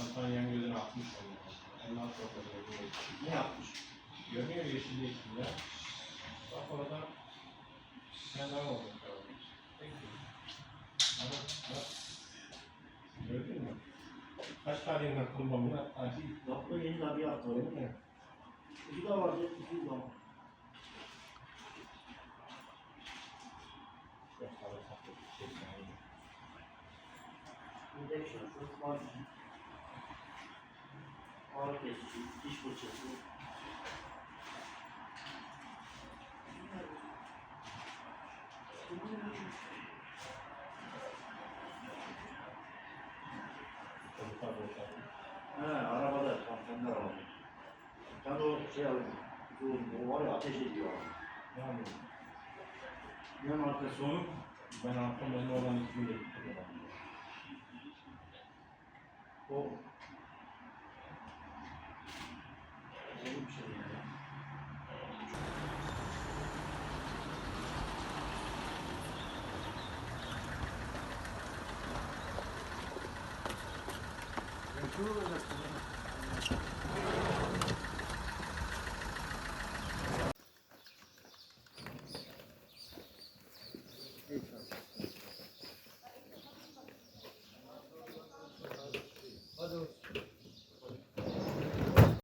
Antalya'nın gözüne atmış onu. En alt noktada Ne yapmış? Görünüyor yeşil yeşil ya. Bak oradan sen daha oldu. Peki. Ama bak. Gördün mü? Kaç tane nakılmamı acı Yapma yeni tabi yaptı öyle mi? İki daha vardı, iki daha. yapmalı tatlı bir şey. yani. Bir de şurası var. Kesici, diş fırçası. He, arabada, tam kendi arabada. Ben de o şey alayım. Bu, var ya ateş ediyor. Yani Yan arkası sonu ben arkamda ne olan ismiyle gittim. o. Thank you.